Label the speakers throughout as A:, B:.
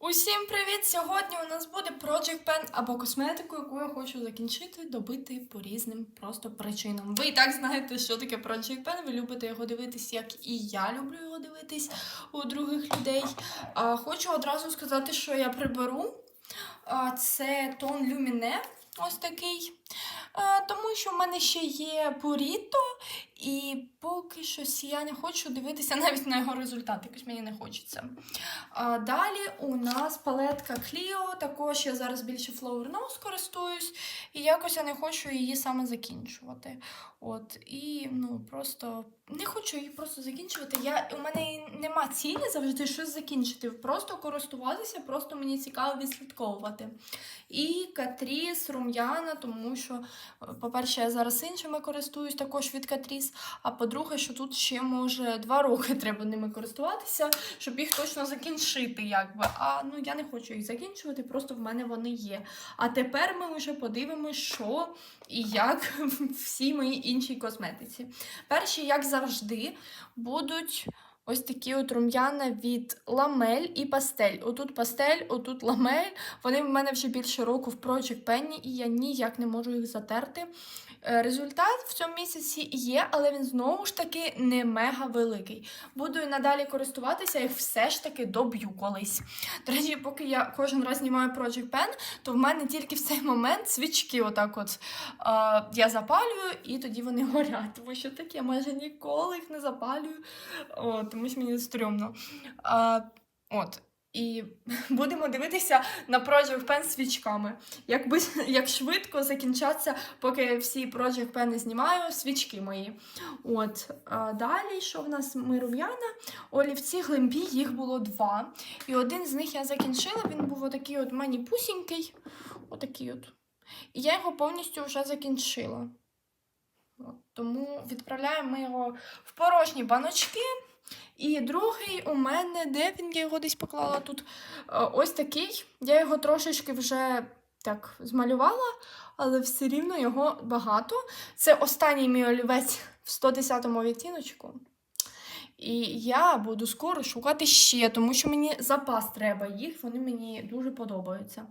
A: Усім привіт! Сьогодні у нас буде Project Pen або косметику, яку я хочу закінчити, добити по різним просто причинам. Ви і так знаєте, що таке Project Pen, ви любите його дивитись, як і я люблю його дивитись у других людей. А, хочу одразу сказати, що я приберу. А, це тон Lumine, ось такий. А, тому що в мене ще є Burrito, і поки щось я не хочу дивитися навіть на його результат, якось мені не хочеться. А, далі у нас палетка Clio, також я зараз більше Flower Nose користуюсь, і якось я не хочу її саме закінчувати. От, і ну просто не хочу її просто закінчувати. Я, у мене нема цілі завжди щось закінчити, просто користуватися, просто мені цікаво відслідковувати. І Катріс, рум'яна, тому що, е, по-перше, я зараз іншими користуюсь також від Катріс, а по-друге, що тут ще може два роки треба ними користуватися, щоб їх точно закінчити, якби. А ну я не хочу їх закінчувати, просто в мене вони є. А тепер ми вже подивимось, що і як в всій моїй іншій косметиці. Перші, як завжди, будуть. Ось такі от рум'яна від ламель і пастель. Отут пастель, отут ламель. Вони в мене вже більше року в Project Penny, і я ніяк не можу їх затерти. Е, Результат в цьому місяці є, але він знову ж таки не мега великий. Буду надалі користуватися, їх все ж таки доб'ю колись. До речі, поки я кожен раз знімаю Project Pen, то в мене тільки в цей момент свічки отак от е, я запалюю, і тоді вони горять. Тому що так я майже ніколи їх не запалюю, О, тому що мені стрьомно. А, от. І будемо дивитися на Project Pen свічками. Як, би, як швидко закінчаться, поки всі Project Pen знімаю, свічки мої. От. А далі, що в нас ми рум'яна? Олівці глимбі, їх було два. І один з них я закінчила, він був отакий от маніпусінький. Отакий от. І я його повністю вже закінчила. От. Тому відправляємо ми його в порожні баночки. І другий у мене, де він я його десь поклала тут. Е, Ось такий. Я його трошечки вже так змалювала, але все рівно його багато. Це останній мій олівець в 110-му відтіночку. І я буду скоро шукати ще, тому що мені запас треба їх, вони мені дуже подобаються.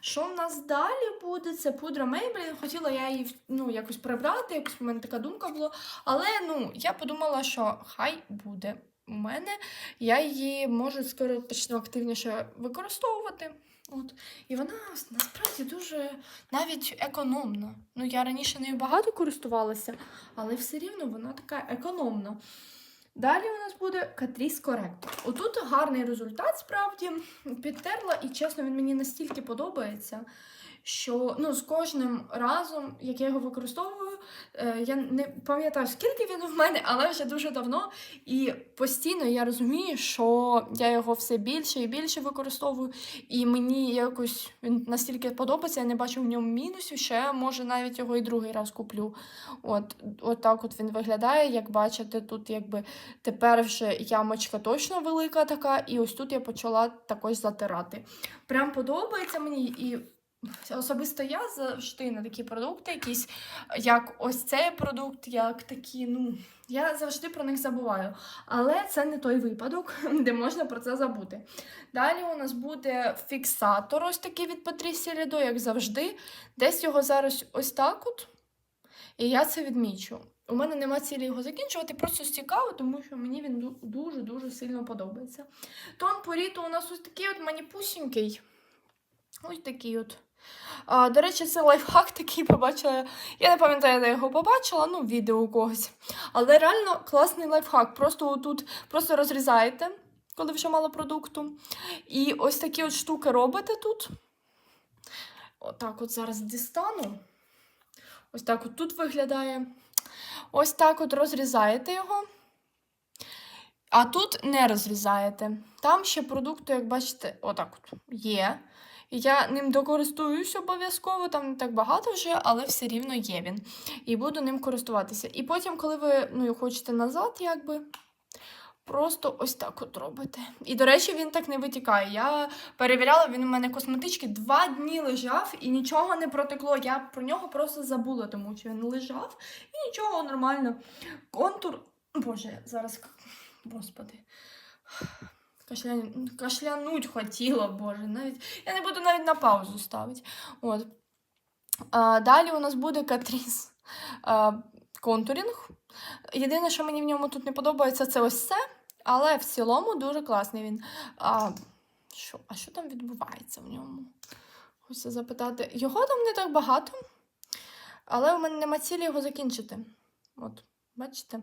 A: Що в нас далі буде? Це пудра Maybelline. Хотіла я її ну, якось прибрати, якось в мене така думка була. Але ну, я подумала, що хай буде у мене. Я її можу скоро почну активніше використовувати. От. І вона насправді дуже навіть економна. Ну, я раніше нею багато користувалася, але все рівно вона така економна. Далі у нас буде Catrice Corrector. Отут гарний результат, справді. Підтерла, і чесно, він мені настільки подобається, що ну, з кожним разом, як я його використовую, е, я не пам'ятаю, скільки він в мене, але вже дуже давно. І постійно я розумію, що я його все більше і більше використовую, і мені якось він настільки подобається, я не бачу в ньому мінусів, я може навіть його і другий раз куплю. От, от так от він виглядає. Як бачите, тут якби тепер вже ямочка точно велика така, і ось тут я почала також затирати. Прям подобається мені і. Особисто я завжди на такі продукти, якісь, як ось цей продукт, як такі, ну, я завжди про них забуваю. Але це не той випадок, де можна про це забути. Далі у нас буде фіксатор, ось такий від Patricia Lido, як завжди. Десь його зараз ось так от. І я це відмічу. У мене нема цілі його закінчувати, просто цікаво, тому що мені він дуже-дуже сильно подобається. Тон поріту у нас ось такий от маніпусінький. Ось такий от. А, до речі, це лайфхак такий побачила. Я не пам'ятаю, де його побачила, ну, відео у когось. Але реально класний лайфхак. Просто тут просто розрізаєте, коли вже мало продукту. І ось такі от штуки робите тут. Отак от зараз дістану. Ось так от тут виглядає. Ось так от розрізаєте його. А тут не розрізаєте. Там ще продукту, як бачите, отак от є. Я ним докористуюсь обов'язково, там не так багато вже, але все рівно є він. І буду ним користуватися. І потім, коли ви ну, хочете назад, якби. Просто ось так от робите. І, до речі, він так не витікає. Я перевіряла, він у мене косметички два дні лежав і нічого не протекло. Я про нього просто забула, тому що він лежав і нічого нормально. Контур. Боже, зараз. Господи. Кашля... Кашлянуть хотіла, боже. Навіть... Я не буду навіть на паузу ставити. От. А, далі у нас буде Катріс а, контурінг. Єдине, що мені в ньому тут не подобається, це ось це. Але в цілому дуже класний він. А, що, а що там відбувається в ньому? Хочеться запитати. Його там не так багато, але у мене нема цілі його закінчити. От, бачите?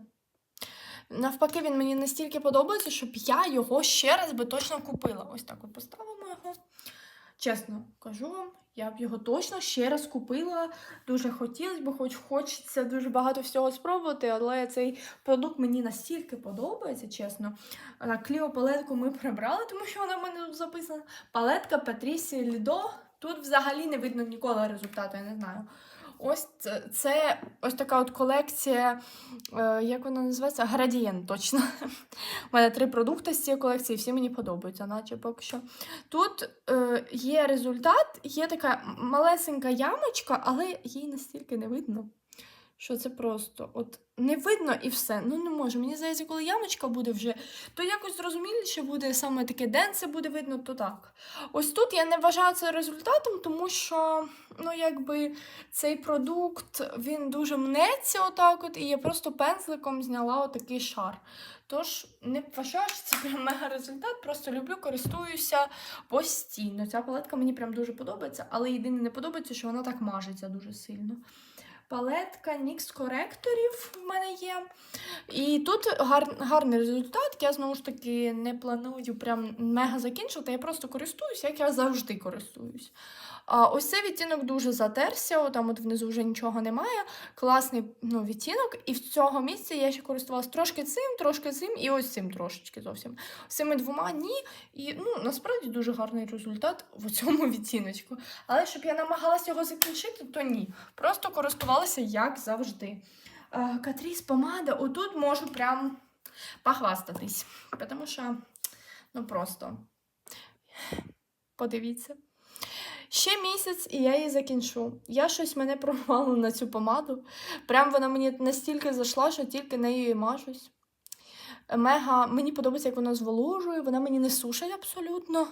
A: Навпаки, він мені настільки подобається, щоб я його ще раз би точно купила. Ось так от поставимо його. Чесно кажу вам, я б його точно ще раз купила. Дуже хотілося б, хоч хочеться дуже багато всього спробувати, але цей продукт мені настільки подобається, чесно. Кліо палетку ми прибрали, тому що вона в мене тут записана. Палетка Патрісі Лідо. Тут взагалі не видно ніколи результату, я не знаю. Ось це, ось така от колекція, е, як вона називається? Градієнт, точно. У мене три продукти з цієї колекції, всі мені подобаються, наче поки що. Тут е, є результат, є така малесенька ямочка, але її настільки не видно, що це просто от не видно і все. Ну не можу. Мені здається, коли ямочка буде вже, то якось зрозуміліше буде саме таке денце буде видно, то так. Ось тут я не вважаю це результатом, тому що ну, якби цей продукт він дуже мнеться отак, от, і я просто пензликом зняла отакий шар. Тож не вважаю, що це прям мега результат, просто люблю, користуюся постійно. Ця палетка мені прям дуже подобається, але єдине не подобається, що вона так мажеться дуже сильно. Палетка Мікс коректорів в мене є. І тут гар, гарний результат. Я знову ж таки не планую прям мега закінчувати. Я просто користуюсь, як я завжди користуюсь. Ось цей відтінок дуже затерся, там от внизу вже нічого немає. Класний ну, відтінок. І в цього місця я ще користувалася трошки цим, трошки цим і ось цим трошечки зовсім. Цими двома ні. І ну, насправді дуже гарний результат в цьому відтіночку. Але щоб я намагалася його закінчити, то ні. Просто користувалася як завжди. Катріс помада, отут можу прям похвастатись. Тому що, ну просто подивіться. Ще місяць, і я її закінчу. Я щось мене прорвало на цю помаду. Прям вона мені настільки зайшла, що тільки нею і мажусь. Мега, мені подобається, як вона зволожує, вона мені не сушить абсолютно.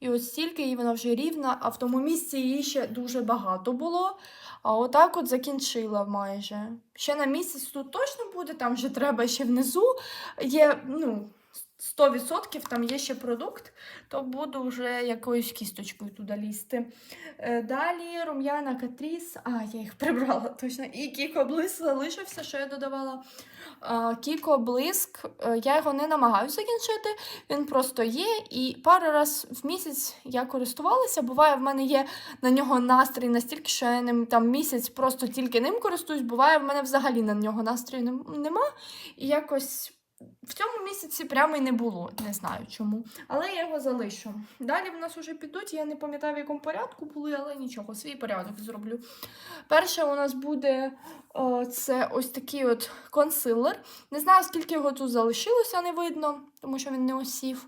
A: І ось стільки її вона вже рівна, а в тому місці її ще дуже багато було. А отак от закінчила майже. Ще на місяць тут точно буде, там вже треба ще внизу. Є, ну, 100% там є ще продукт, то буду вже якоюсь кісточкою туди лізти. Е, Далі рум'яна Катріс. А, я їх прибрала точно. І Кіко Блиск залишився, що я додавала. Кіко Блиск, е, я його не намагаюся закінчити, він просто є. І пару раз в місяць я користувалася. Буває, в мене є на нього настрій настільки, що я ним там місяць просто тільки ним користуюсь. Буває, в мене взагалі на нього настрою нема. І якось. В цьому місяці прямо і не було, не знаю чому. Але я його залишу. Далі в нас уже підуть, я не пам'ятаю, в якому порядку були, але нічого, свій порядок зроблю. Перше у нас буде о, це ось такий от консилер. Не знаю, скільки його тут залишилося, не видно, тому що він не осів.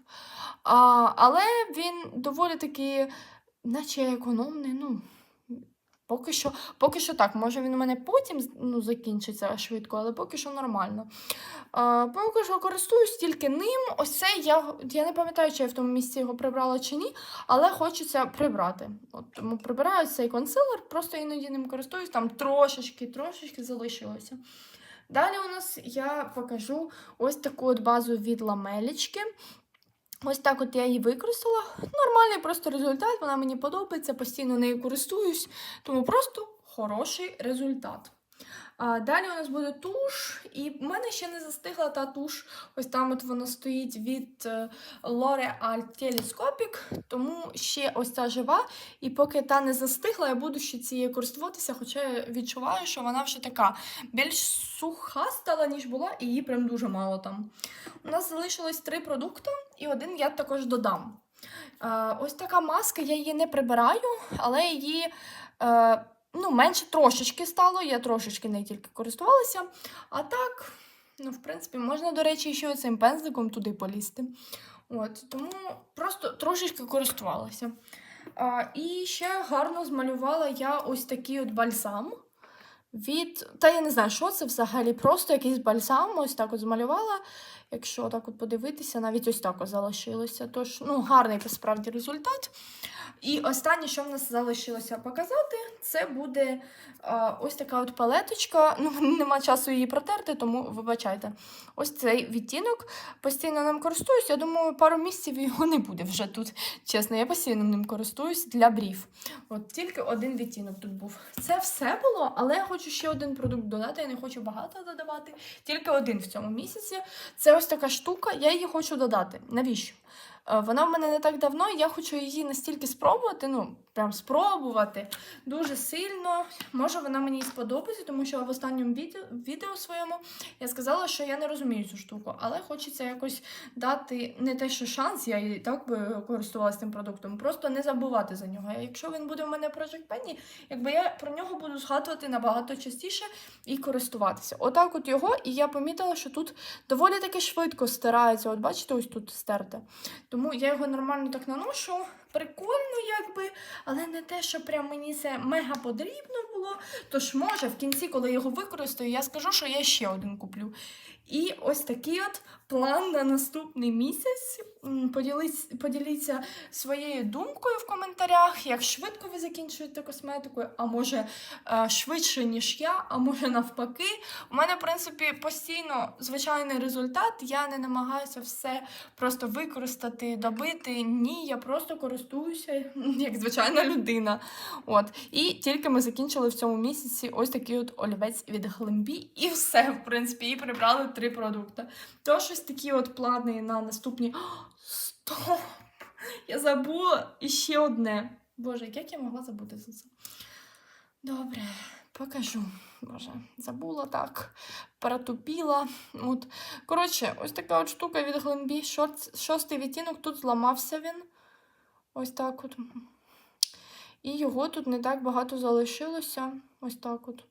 A: А, але він доволі таки, наче економний. ну... Поки що, поки що так, може він у мене потім ну, закінчиться швидко, але поки що нормально. А, поки що користуюсь тільки ним. Ось цей я, я не пам'ятаю, чи я в тому місці його прибрала чи ні, але хочеться прибрати. От, тому прибираю цей консилер, просто іноді ним користуюсь, там трошечки, трошечки залишилося. Далі у нас я покажу ось таку от базу від ламелічки. Ось так от я її використала. Нормальний просто результат, вона мені подобається, постійно нею користуюсь, тому просто хороший результат. А, далі у нас буде туш, і в мене ще не застигла та туш. Ось там от вона стоїть від е, L'Oreal Telescopic, тому ще ось ця жива. І поки та не застигла, я буду ще цією користуватися, хоча я відчуваю, що вона вже така більш суха стала, ніж була, і її прям дуже мало там. У нас залишилось три продукти, і один я також додам. Е, ось така маска, я її не прибираю, але її. Е, ну, менше трошечки стало, я трошечки не тільки користувалася. А так, ну, в принципі, можна, до речі, ще цим пензликом туди полізти. От, тому просто трошечки користувалася. А, і ще гарно змалювала я ось такий от бальзам. Від. Та я не знаю, що це взагалі. Просто якийсь бальзам, ось так от змалювала. Якщо так от подивитися, навіть ось так от залишилося. Тож, ну, гарний насправді результат. І останнє, що в нас залишилося показати, це буде а, ось така от палеточка. Ну, нема часу її протерти, тому вибачайте. Ось цей відтінок. Постійно ним користуюсь. Я думаю, пару місяців його не буде вже тут. Чесно, я постійно ним користуюсь для брів. От тільки один відтінок тут був. Це все було, але я хочу ще один продукт додати. Я не хочу багато додавати. Тільки один в цьому місяці. Це ось така штука, я її хочу додати. Навіщо? Е, Вона в мене не так давно, і я хочу її настільки спробувати, ну, прям спробувати дуже сильно. Може, вона мені і сподобається, тому що в останньому відео, своєму я сказала, що я не розумію цю штуку, але хочеться якось дати не те, що шанс, я і так би користувалася цим продуктом, просто не забувати за нього. Якщо він буде в мене Project Penny, якби я про нього буду згадувати набагато частіше і користуватися. Отак от його, і я помітила, що тут доволі таки швидко стирається. От бачите, ось тут стерте. Тому я його нормально так наношу. Прикольно, якби, але не те, що прям мені це мега потрібно було. Тож, може, в кінці, коли його використаю, я скажу, що я ще один куплю. І ось такий от план на наступний місяць. Поділіться, поділіться своєю думкою в коментарях, як швидко ви закінчуєте косметику, а може е, швидше, ніж я, а може навпаки. У мене, в принципі, постійно звичайний результат. Я не намагаюся все просто використати, добити. Ні, я просто користуюся як звичайна людина. От. І тільки ми закінчили в цьому місяці ось такий от олівець від Глембі, і все, в принципі, і прибрали три продукти. Тож ось такі от плани на наступні. Стоп! Я забула і ще одне. Боже, як я могла забути за це? Добре, покажу. Боже, забула так, перетупіла. От. Коротше, ось така от штука від Глембі. Шостий відтінок, тут зламався він. Ось так от. І його тут не так багато залишилося. Ось так от.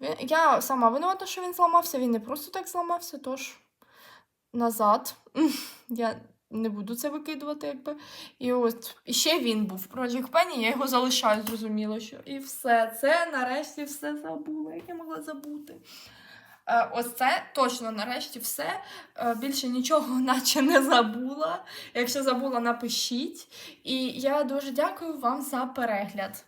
A: Він, я сама винувата, що він зламався, він не просто так зламався, тож назад. Я не буду це викидувати, якби. І от і ще він був в Project Penny, я його залишаю, зрозуміло, що. І все. Це нарешті все забула. Як я могла забути? Е, Ось це точно нарешті все. Е, Більше нічого, наче не забула. Якщо забула, напишіть. І я дуже дякую вам за перегляд.